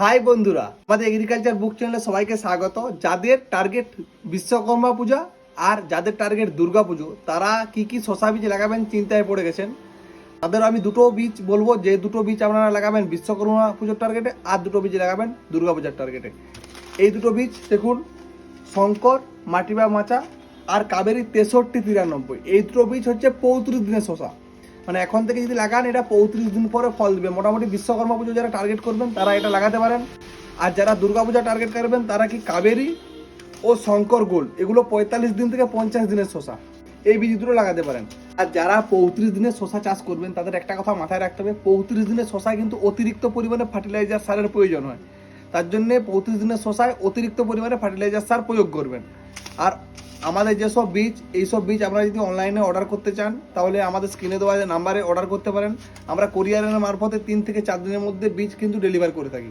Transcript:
High বন্ধুরা, আমাদের agriculture বুক চ্যানেলে সবাইকে স্বাগত। যাদের টার্গেট বিশ্বকর্মা পূজা আর যাদের টার্গেট দুর্গা পুজো, তারা কি কি শশা বীজ লাগাবেন চিন্তায় পড়ে গেছেন। তাদের আমি দুটো বীজ বলব, যে দুটো বীজ আপনারা লাগাবেন বিশ্বকর্মা পুজোর টার্গেটে আর দুটো বীজ লাগাবেন দুর্গা পূজার টার্গেটে এই দুটো বীজ দেখুন, শঙ্কর মাটিবা মাচা আর কাবেরি তেষট্টি তিরানব্বই। এই দুটো বীজ হচ্ছে পঁয়ত্রিশ দিনের শশা। মানে এখন থেকে যদি লাগান, এটা পঁয়ত্রিশ দিন পরে ফল দিবে। মোটামুটি বিশ্বকর্মা পুজো যারা টার্গেট করবেন, তারা এটা লাগাতে পারেন। আর যারা দুর্গা পূজা টার্গেট করবেন, তারা কি কাবেরি ও শঙ্কর গোল, এগুলো পঁয়তাল্লিশ দিন থেকে পঞ্চাশ দিনের শশা এই বীজ দুটো লাগাতে পারেন। আর যারা পঁয়ত্রিশ দিনের শশা চাষ করবেন, তাদের একটা কথা মাথায় রাখতে হবে, পঁয়ত্রিশ দিনের শশায় কিন্তু অতিরিক্ত পরিমাণে ফার্টিলাইজার সারের প্রয়োজন হয়। তার জন্যে পঁয়ত্রিশ দিনের শশায় অতিরিক্ত পরিমাণে ফার্টিলাইজার সার প্রয়োগ করবেন। আর আমাদের যেসব বীজ এইসব বীজ আপনারা যদি অনলাইনে অর্ডার করতে চান, তাহলে আমাদের স্ক্রিনে দেওয়া নাম্বারে অর্ডার করতে পারেন। আমরা কোরিয়ারের মারফতে তিন থেকে চার দিনের মধ্যে বীজ কিন্তু ডেলিভার করে থাকি।